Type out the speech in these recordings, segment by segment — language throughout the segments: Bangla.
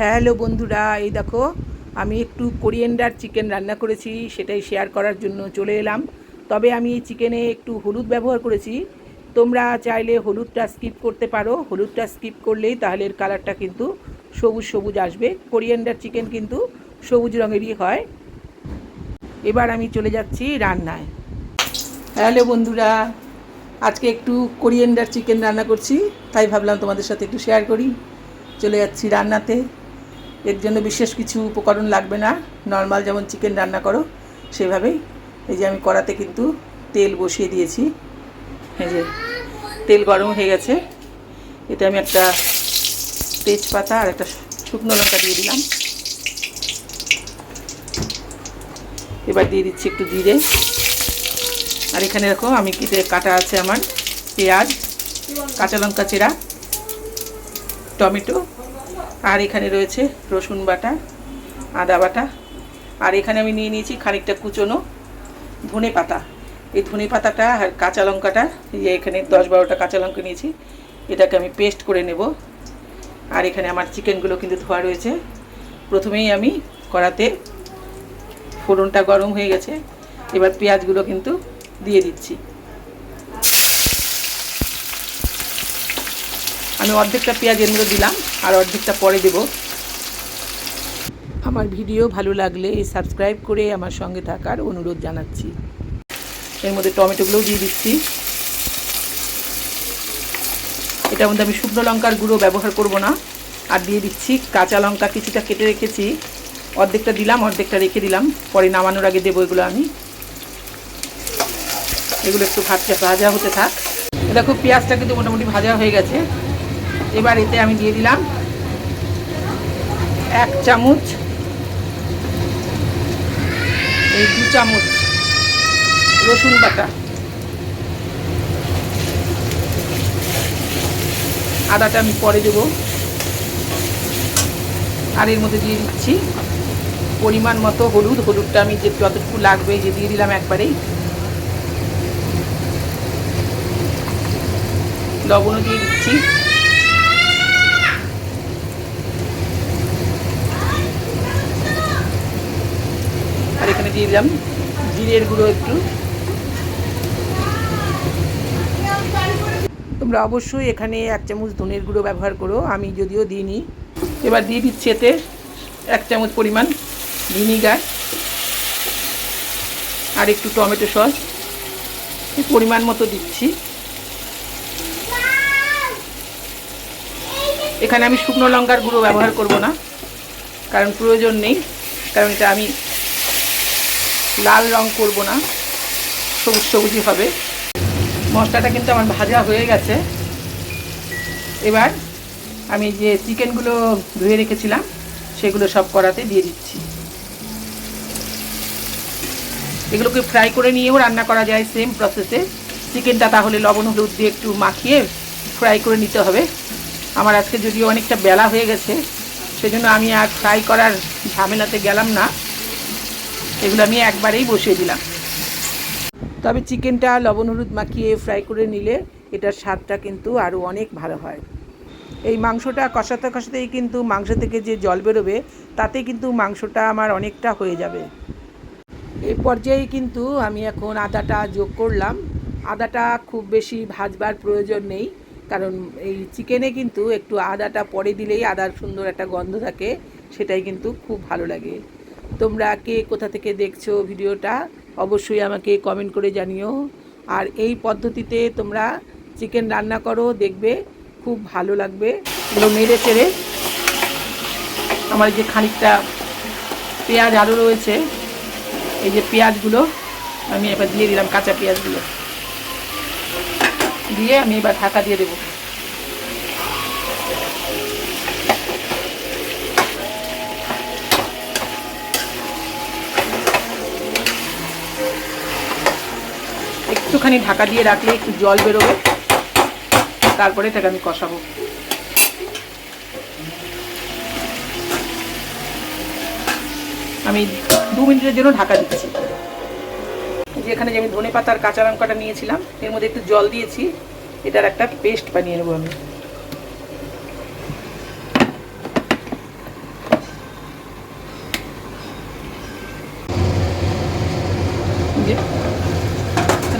হ্যালো বন্ধুরা, এই দেখো, আমি একটু কোরিয়েন্ডার চিকেন রান্না করেছি, সেটাই শেয়ার করার জন্য চলে এলাম। তবে আমি এই চিকেনে একটু হলুদ ব্যবহার করেছি। তোমরা চাইলে হলুদটা স্কিপ করতে পারো। হলুদটা স্কিপ করলেই তাহলে এর কালারটা কিন্তু সবুজ সবুজ আসবে। কোরিয়েন্ডার চিকেন কিন্তু সবুজ রঙেরই হয়। এবার আমি চলে যাচ্ছি রান্নায়। হ্যালো বন্ধুরা, আজকে একটু কোরিয়েন্ডার চিকেন রান্না করছি, তাই ভাবলাম তোমাদের সাথে একটু শেয়ার করি। চলে যাচ্ছি রান্নাতে। এর জন্য বিশেষ কিছু উপকরণ লাগবে না। নর্মাল যেমন চিকেন রান্না করো, সেভাবেই। এই যে আমি কড়াতে কিন্তু তেল বসিয়ে দিয়েছি। এই যে তেল গরম হয়ে গেছে। এতে আমি একটা তেজপাতা আর একটা শুকনো লঙ্কা দিয়ে দিলাম। এবার দিয়ে দিচ্ছি একটু জিরে। আর এখানে দেখো, আমি কেটে কাটা আছে আমার পেঁয়াজ, কাঁচা লঙ্কা চেরা, টমেটো আর এখানে রয়েছে রসুন বাটা, আদা বাটা। আর এখানে আমি নিয়ে নিয়েছি খানিকটা কুচনো ধনে পাতা। এই ধনে পাতাটা আর কাঁচা লঙ্কাটা যে এখানে দশ বারোটা কাঁচা লঙ্কা নিয়েছি, এটাকে আমি পেস্ট করে নেব। আর এখানে আমার চিকেনগুলো কিন্তু ধোয়া রয়েছে। প্রথমেই আমি কড়াতে ফোড়নটা গরম হয়ে গেছে, এবার পেঁয়াজগুলো কিন্তু দিয়ে দিচ্ছি। আমি অর্ধেকটা পেঁয়াজ এর দিলাম। আর অর্ধেকটা পরে দেব। আমার ভিডিও ভালো লাগলে সাবস্ক্রাইব করে আমার সঙ্গে থাকার অনুরোধ জানাচ্ছি। এর মধ্যে টমেটোগুলোও দিয়ে দিচ্ছি। এটার মধ্যে আমি শুকনো লঙ্কার গুঁড়ো ব্যবহার করব না। আর দিয়ে দিচ্ছি কাঁচা লঙ্কা কিছুটা কেটে রেখেছি। অর্ধেকটা দিলাম, অর্ধেকটা রেখে দিলাম। পরে নামানোর আগে দেবো এগুলো আমি। এগুলো একটু ভাজা ভাজা হতে থাক। দেখো, পেঁয়াজটা কিন্তু মোটামুটি ভাজা হয়ে গেছে। এবার এতে আমি দিয়ে দিলাম এক চামচ, এই দু চামচ রসুন বাটা, আদাটা আমি পরে দেবো। আর এর মধ্যে দিয়ে দিচ্ছি পরিমাণ মতো হলুদ। হলুদটা আমি যে যতটুকু লাগবে যে দিয়ে দিলাম একবারেই। লবণও দিয়ে দিচ্ছি। দিলাম। জিরের গুঁড়ো একটু। তোমরা অবশ্যই এখানে এক চামচ ধনের গুঁড়ো ব্যবহার করো, আমি যদিও দিইনি। এবার দিয়ে দিচ্ছি এতে এক চামচ পরিমাণ ভিনিগার আর একটু টমেটো সস। পরিমাণ মতো দিচ্ছি। এখানে আমি শুকনো লঙ্কার গুঁড়ো ব্যবহার করব না, কারণ প্রয়োজন নেই, কারণ এটা আমি লাল রং করব না, সবুজ সবুজই হবে। মশলাটা কিন্তু আমার ভাজা হয়ে গেছে। এবার আমি যে চিকেনগুলো ধুয়ে রেখেছিলাম, সেগুলো সব করাতে দিয়ে দিচ্ছি। এগুলোকে ফ্রাই করে নিয়েও রান্না করা যায়, সেম প্রসেসে চিকেনটা তাহলে লবণ, হলুদ দিয়ে একটু মাখিয়ে ফ্রাই করে নিতে হবে। আমার আজকে যদিও অনেকটা বেলা হয়ে গেছে, সেজন্য আমি আর ফ্রাই করার ঝামেলাতে গেলাম না। এগুলো আমি একবারেই বসিয়ে দিলাম। তবে চিকেনটা লবণ হলুদ মাখিয়ে ফ্রাই করে নিলে এটার স্বাদটা কিন্তু আরও অনেক ভালো হয়। এই মাংসটা কষাতে কষাতেই কিন্তু মাংস থেকে যে জল বেরোবে তাতে কিন্তু মাংসটা আমার অনেকটা হয়ে যাবে। এই পর্যায়ে কিন্তু আমি এখন আদাটা যোগ করলাম। আদাটা খুব বেশি ভাজবার প্রয়োজন নেই, কারণ এই চিকেনে কিন্তু একটু আদাটা পরে দিলেই আদার সুন্দর একটা গন্ধ থাকে, সেটাই কিন্তু খুব ভালো লাগে। তোমরা কে কোথা থেকে দেখছ ভিডিওটা, অবশ্যই আমাকে কমেন্ট করে জানিও। আর এই পদ্ধতিতে তোমরা চিকেন রান্না করো, দেখবে খুব ভালো লাগবে। এগুলো নেড়ে চেড়ে আমার যে খানিকটা পেঁয়াজ আরও রয়েছে, এই যে পেঁয়াজগুলো আমি এবার দিয়ে দিলাম, কাঁচা পেঁয়াজগুলো। দিয়ে আমি এবার ঢাকা দিয়ে দেবো। একটুখানি ঢাকা দিয়ে রাখলে একটু জল বেরোবে। তারপরে এটাকে আমি কষাবো। আমি দু মিনিটের জন্য ঢাকা দিচ্ছি। যে এখানে যে আমি ধনে পাতার কাঁচা লঙ্কাটা নিয়েছিলাম, এর মধ্যে একটু জল দিয়েছি। এটার একটা পেস্ট বানিয়ে নেব আমি।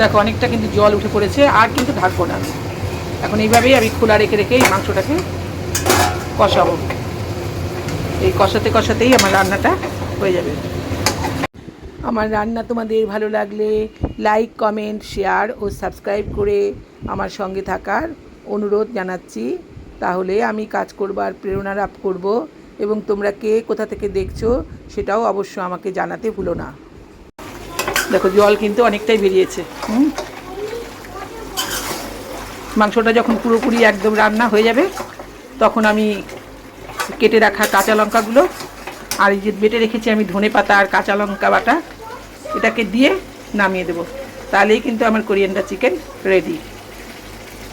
দেখো, অনেকটা কিন্তু জল উঠে পড়েছে আর কিন্তু ঢাকবো না। এখন এইভাবেই আমি খোলা রেখে রেখে এই মাংসটাকে কষাবো। এই কষাতে কষাতেই আমার রান্নাটা হয়ে যাবে। আমার রান্না তোমাদের ভালো লাগলে লাইক, কমেন্ট, শেয়ার ও সাবস্ক্রাইব করে আমার সঙ্গে থাকার অনুরোধ জানাচ্ছি। তাহলে আমি কাজ করবার প্রেরণা লাভ করব এবং তোমরা কে কোথা থেকে দেখছ সেটাও অবশ্য আমাকে জানাতে ভুলো না। দেখো, জল কিন্তু অনেকটাই বেরিয়েছে, হুম? মাংসটা যখন পুরোপুরি একদম রান্না হয়ে যাবে, তখন আমি কেটে রাখা কাঁচা লঙ্কাগুলো, আর এই যে বেটে রেখেছি আমি ধনে পাতা আর কাঁচা লঙ্কা বাটা, এটাকে দিয়ে নামিয়ে দেবো। তাহলেই কিন্তু আমার কোরিয়ানটা চিকেন রেডি।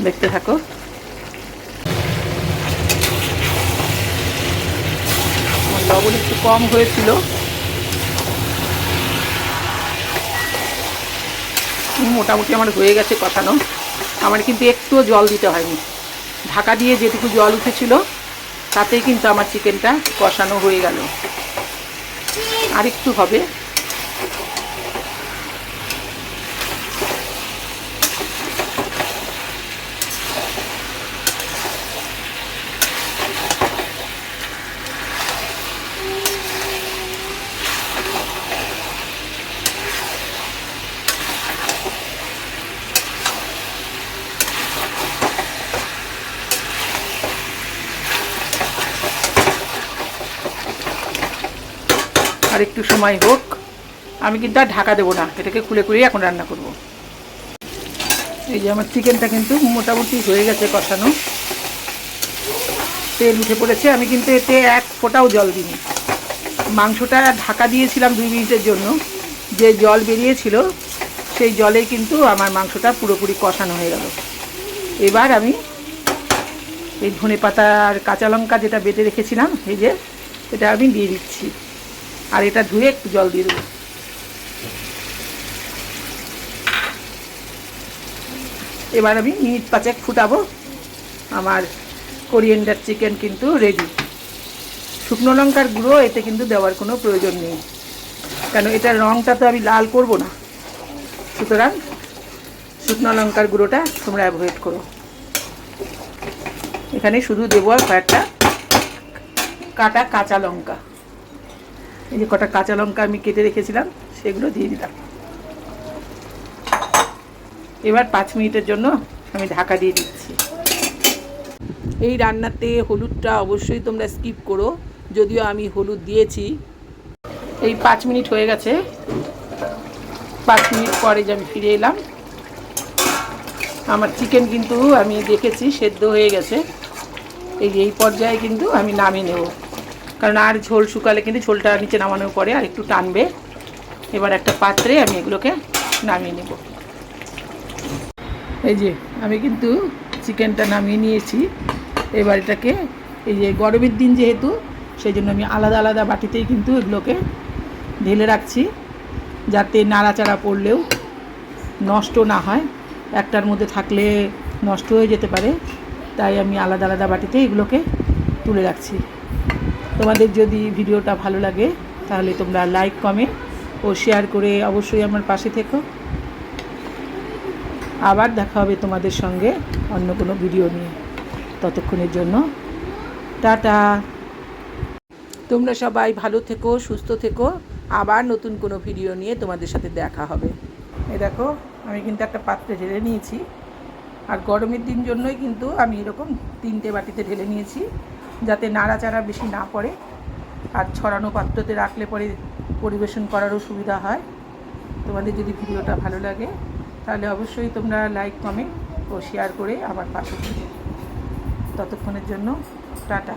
দেখতে থাকো। লবণ একটু কম হয়েছিল। মোটামুটি আমার হয়ে গেছে কষানো আমার কিন্তু একটুও জল দিতে হয়নি। ঢাকা দিয়ে যেটুকু জল উঠেছিল, তাতেই কিন্তু আমার চিকেনটা কষানো হয়ে গেল। আর একটু হবে। একটু সময় হোক, আমি কিন্তু আর ঢাকা দেবো না। এটাকে খুলে খুলেই এখন রান্না করব। এই যে আমার চিকেনটা কিন্তু মোটামুটি হয়ে গেছে কষানো। তেল উঠে পড়েছে, আমি কিন্তু এতে এক ফোঁটাও জল দিইনি। মাংসটা ঢাকা দিয়েছিলাম দুই মিনিটের জন্য। যে জল বেরিয়েছিল, সেই জলে কিন্তু আমার মাংসটা পুরোপুরি কষানো হয়ে গেল। এবার আমি এই ধনে পাতা আর কাঁচা লঙ্কা যেটা বেটে রেখেছিলাম, এই যে, এটা আমি দিয়ে দিচ্ছি। আর এটা ধুয়ে একটু জল দিয়ে দেবো। এবার আমি মিনিট পাঁচেক ফুটাবো। আমার কোরিয়েন্ডার চিকেন কিন্তু রেডি শুকনো লঙ্কার গুঁড়ো, এতে কিন্তু দেওয়ার কোনো প্রয়োজন নেই। কেন, এটার রঙটা তো আমি লাল করব না। সুতরাং শুকনো লঙ্কার গুঁড়োটা তোমরা অ্যাভয়েড করো। এখানে শুধু দেবো আর কয়েকটা কাটা কাঁচা লঙ্কা। এই যে কটা কাঁচা লঙ্কা আমি কেটে রেখেছিলাম, সেগুলো দিয়ে দিলাম। এবার পাঁচ মিনিটের জন্য আমি ঢাকা দিয়ে দিচ্ছি। এই রান্নাতে হলুদটা অবশ্যই তোমরা স্কিপ করো, যদিও আমি হলুদ দিয়েছি। এই পাঁচ মিনিট হয়ে গেছে। পাঁচ মিনিট পরে যে আমি ফিরে এলাম, আমার চিকেন কিন্তু আমি দেখেছি, সেদ্ধ হয়ে গেছে। এই এই পর্যায়ে কিন্তু আমি নামিয়ে নেব। কারণ আর ঝোল শুকালে কিন্তু ঝোলটা নিচে নামানোর পরে আর একটু টানবে। এবার একটা পাত্রে আমি এগুলোকে নামিয়ে নেব। এই যে, আমি কিন্তু চিকেনটা নামিয়ে নিয়েছি। এবার এটাকে এই যে গরমের দিন যেহেতু, সেই জন্য আমি আলাদা আলাদা বাটিতেই কিন্তু এগুলোকে ঢেলে রাখছি। যাতে নাড়াচাড়া পড়লেও নষ্ট না হয়। একটার মধ্যে থাকলে নষ্ট হয়ে যেতে পারে। তাই আমি আলাদা আলাদা বাটিতে এগুলোকে তুলে রাখছি। তোমাদের যদি ভিডিওটা ভালো লাগে, তাহলে তোমরা লাইক কমেন্ট ও শেয়ার করে অবশ্যই আমার পাশে থেকো। আবার দেখা হবে তোমাদের সঙ্গে অন্য কোনো ভিডিও নিয়ে। ততক্ষণের জন্য, টাটা। তোমরা সবাই ভালো থেকো, সুস্থ থেকো। আবার নতুন কোনো ভিডিও নিয়ে তোমাদের সাথে দেখা হবে। এই দেখো, আমি কিন্তু একটা পাত্রে ঢেলে নিয়েছি। আর গরমের দিন জন্যই কিন্তু আমি এরকম তিনটে বাটিতে ঢেলে নিয়েছি। যাতে নাড়াচাড়া বেশি না পড়ে আর ছড়ানো পাত্রতে রাখলে পরে পরিবেশন করারও সুবিধা হয়। তোমাদের যদি ভিডিওটা ভালো লাগে, তাহলে অবশ্যই তোমরা লাইক কমেন্ট ও শেয়ার করে আমার পাশে ততক্ষণের জন্য টাটা।